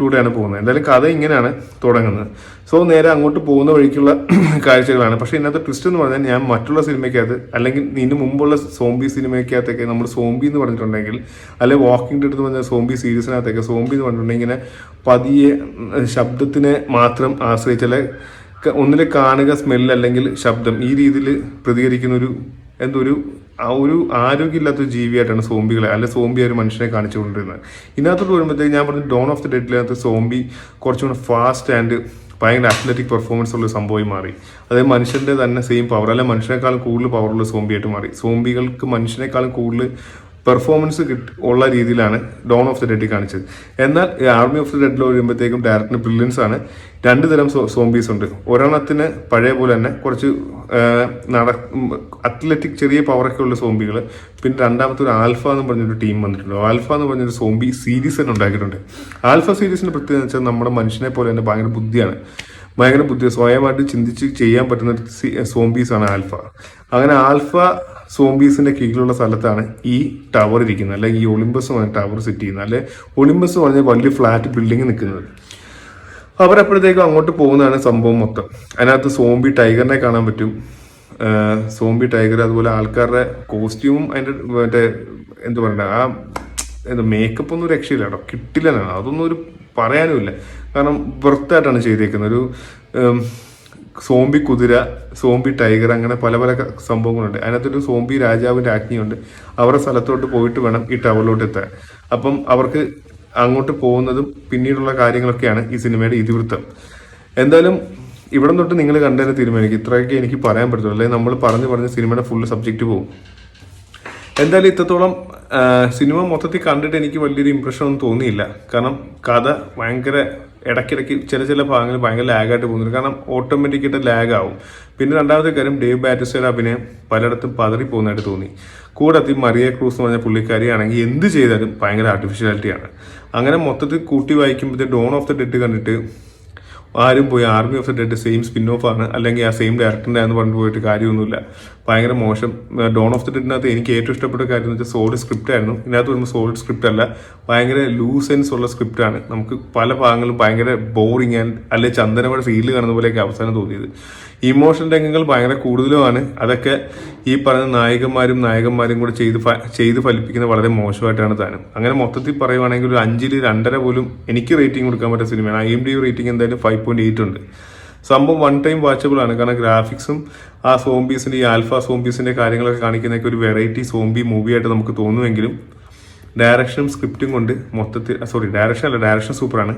ൂടെയാണ് പോകുന്നത്. എന്തായാലും കഥ ഇങ്ങനെയാണ് തുടങ്ങുന്നത്. സോ നേരെ അങ്ങോട്ട് പോകുന്ന വഴിക്കുള്ള കാഴ്ചകളാണ്. പക്ഷെ ഇതിനകത്ത് ട്വിസ്റ്റ് എന്ന് പറഞ്ഞാൽ ഞാൻ മറ്റുള്ള സിനിമയ്ക്കകത്ത് അല്ലെങ്കിൽ ഇതിന് മുമ്പുള്ള സോംബി സിനിമയ്ക്കകത്തൊക്കെ നമ്മൾ സോംബി എന്ന് പറഞ്ഞിട്ടുണ്ടെങ്കിൽ അല്ലെങ്കിൽ വാക്കിംഗ് ഡെഡ് എന്ന് പറഞ്ഞ സോംബി സീരീസിനകത്തൊക്കെ സോംബി എന്ന് പറഞ്ഞിട്ടുണ്ടെങ്കിൽ ഇങ്ങനെ പതിയെ ശബ്ദത്തിനെ മാത്രം ആശ്രയിച്ചാൽ ഒന്നിലെ കാണുക സ്മെല്ല് അല്ലെങ്കിൽ ശബ്ദം ഈ രീതിയിൽ പ്രതികരിക്കുന്ന ഒരു എന്തൊരു ആ ഒരു ആരോഗ്യമില്ലാത്ത ഒരു ജീവിയായിട്ടാണ് സോംബികളെ അല്ലെ സോംബി ഒരു മനുഷ്യനെ കാണിച്ചുകൊണ്ടിരുന്നത്. ഇതിനകത്തോട്ട് വരുമ്പോഴത്തേക്ക് ഞാൻ പറഞ്ഞു ഡോൺ ഓഫ് ദി ഡെഡിനകത്ത് സോംബി കുറച്ചുകൂടെ ഫാസ്റ്റ് ആൻഡ് ഭയങ്കര അത്ലറ്റിക് പെർഫോമൻസ് ഉള്ള സംഭവം സംഭവമായി മാറി. അതായത് മനുഷ്യന്റെ തന്നെ സെയിം പവർ അല്ലെ മനുഷ്യനേക്കാളും കൂടുതൽ പവറുള്ള സോംബിയായിട്ട് മാറി. സോംബികൾക്ക് മനുഷ്യനേക്കാളും കൂടുതൽ പെർഫോമൻസ് ഉള്ള രീതിയിലാണ് ഡോൺ ഓഫ് ദി ഡെഡി കാണിച്ചത്. എന്നാൽ ആർമി ഓഫ് ദി ഡെഡിൽ വരുമ്പോഴത്തേക്കും ഡയറക്ടറിന് ബ്രില്യൻസ് ആണ്. രണ്ട് തരം സോംബീസ് ഉണ്ട്. ഒരെണ്ണത്തിന് പഴയ പോലെ തന്നെ കുറച്ച് നട അത്ലറ്റിക് ചെറിയ പവറൊക്കെ ഉള്ള സോംബികൾ പിന്നെ രണ്ടാമത്തെ ഒരു ആൽഫ എന്ന് പറഞ്ഞൊരു ടീം വന്നിട്ടുണ്ട്. ആൽഫ എന്ന് പറഞ്ഞൊരു സോംബി സീരീസ് തന്നെ ഉണ്ടാക്കിയിട്ടുണ്ട്. ആൽഫ സീരീസിന്റെ പ്രത്യേകത വെച്ചാൽ നമ്മുടെ മനുഷ്യനെ പോലെ തന്നെ ഭയങ്കര ബുദ്ധിയാണ്. ഭയങ്കര ബുദ്ധി സ്വയമായിട്ട് ചിന്തിച്ച് ചെയ്യാൻ പറ്റുന്ന ഒരു സോംബീസ് ആണ് ആൽഫ അങ്ങനെ ആൽഫ സോംബീസിന്റെ കീഴിലുള്ള സ്ഥലത്താണ് ഈ ടവർ ഇരിക്കുന്നത്. അല്ലെങ്കിൽ ഈ ഒളിമ്പസ് പറഞ്ഞ ടവർ സെറ്റ് ചെയ്യുന്നത്. അല്ലെ ഒളിമ്പസ് പറഞ്ഞ വലിയ ഫ്ലാറ്റ് ബിൽഡിംഗ് നിൽക്കുന്നത്. അവരപ്പോഴത്തേക്കും അങ്ങോട്ട് പോകുന്നതാണ് സംഭവം മൊത്തം. അതിനകത്ത് സോംബി ടൈഗറിനെ കാണാൻ പറ്റും. സോംബി ടൈഗർ അതുപോലെ ആൾക്കാരുടെ കോസ്റ്റ്യൂമും അതിന്റെ മറ്റേ എന്താ പറയണ്ട ആ എന്താ മേക്കപ്പ് ഒന്നും രക്ഷയില്ല കേട്ടോ. കിട്ടില്ല അതൊന്നും ഒരു പറയാനുമില്ല. കാരണം വൃത്തായിട്ടാണ് ചെയ്തേക്കുന്നത്. ഒരു സോംബി കുതിര സോംബി ടൈഗർ അങ്ങനെ പല പല സംഭവങ്ങളുണ്ട്. അതിനകത്തൊരു സോംബി രാജാവിന്റെ ആജ്ഞയുണ്ട്. അവരുടെ സ്ഥലത്തോട്ട് പോയിട്ട് വേണം ഈ ടവറിലോട്ട് എത്താൻ. അപ്പം അവർക്ക് അങ്ങോട്ട് പോകുന്നതും പിന്നീടുള്ള കാര്യങ്ങളൊക്കെയാണ് ഈ സിനിമയുടെ ഇതിവൃത്തം. എന്തായാലും ഇവിടെ തൊട്ട് നിങ്ങൾ കണ്ടതിന് തീരുമാനിക്കും. ഇത്രയൊക്കെ എനിക്ക് പറയാൻ പറ്റുള്ളൂ അല്ലെങ്കിൽ നമ്മൾ പറഞ്ഞു പറഞ്ഞ് സിനിമയുടെ ഫുൾ സബ്ജക്റ്റ് പോകും. എന്തായാലും ഇത്രത്തോളം സിനിമ മൊത്തത്തിൽ കണ്ടിട്ട് എനിക്ക് വലിയൊരു ഇമ്പ്രഷൻ ഒന്നും തോന്നിയില്ല. കാരണം കഥ ഭയങ്കര ഇടയ്ക്കിടയ്ക്ക് ചില ചില ഭാഗങ്ങളിൽ ഭയങ്കര ലാഗായിട്ട് പോകുന്നുണ്ട്. കാരണം ഓട്ടോമാറ്റിക്കായിട്ട് ലാഗ് ആവും പിന്നെ രണ്ടാമത്തെ കാര്യം ഡേവ് ബാറ്റിസ്റ്റയുടെ അഭിനയം പലയിടത്തും പതറി പോകുന്നതായിട്ട് തോന്നി. കൂടത്തി മറിയ ക്രൂസ് എന്ന് പറഞ്ഞ പുള്ളിക്കാരിയാണെങ്കിൽ എന്ത് ചെയ്താലും ഭയങ്കര ആർട്ടിഫിഷ്യാലിറ്റിയാണ് അങ്ങനെ മൊത്തത്തിൽ കൂട്ടി വായിക്കുമ്പോഴത്തെ ഡോൺ ഓഫ് ദ ഡെഡ് കണ്ടിട്ട് ആരും പോയി Army of Dead same spin off ആണ്. അല്ലെങ്കിൽ ആ സെയിം ഡയറക്ടറിന്റെ ആണെന്ന് പറഞ്ഞു പോയിട്ട് കാര്യമൊന്നുമില്ല. ഭയങ്കര മോശം. ഡോൺ ഓഫ് ദി ഡെഡിനകത്ത് എനിക്ക് ഏറ്റവും ഇഷ്ടപ്പെട്ട കാര്യം എന്ന് വെച്ചാൽ സോളിഡ് സ്ക്രിപ്റ്റ് ആയിരുന്നു. ഇതിനകത്ത് വരുമ്പോൾ സോളിഡ് സ്ക്രിപ്റ്റ് അല്ല ഭയങ്കര ലൂസെൻസ് ഉള്ള സ്ക്രിപ്റ്റ് ആണ്. നമുക്ക് പല ഭാഗങ്ങളും ഭയങ്കര ബോറിങ് ആൻഡ് അല്ലെ ചന്ദനമഴ ഫീൽ കാണുന്ന പോലെയൊക്കെ അവസാനം തോന്നിയത്. ഇമോഷൻ രംഗങ്ങൾ ഭയങ്കര കൂടുതലുമാണ് അതൊക്കെ ഈ പറയുന്ന നായകന്മാരും നായകന്മാരും കൂടെ ചെയ്ത് ചെയ്ത് ഫലിപ്പിക്കുന്ന വളരെ മോശമായിട്ടാണ് താനും അങ്ങനെ മൊത്തത്തിൽ പറയുവാണെങ്കിൽ ഒരു അഞ്ചിൽ രണ്ടര പോലും എനിക്ക് റേറ്റിംഗ് കൊടുക്കാൻ പറ്റുന്ന സിനിമയാണ് ഐ എം ഡി റേറ്റിംഗ് എന്തായാലും ഫൈവ് പോയിന്റ് എയ്റ്റ് ഉണ്ട്. സംഭവം വൺ ടൈം വാച്ചബിൾ ആണ്. കാരണം ഗ്രാഫിക്സും ആ സോംബീസിന്റെ ഈ ആൽഫ സോംബീസിന്റെ കാര്യങ്ങളൊക്കെ കാണിക്കുന്നൊക്കെ ഒരു വെറൈറ്റി സോംബി മൂവി ആയിട്ട് നമുക്ക് തോന്നുമെങ്കിലും ഡയറക്ഷനും സ്ക്രിപ്റ്റും കൊണ്ട് മൊത്തത്തിൽ സോറി ഡയറക്ഷൻ അല്ല ഡയറക്ഷൻ സൂപ്പറാണ്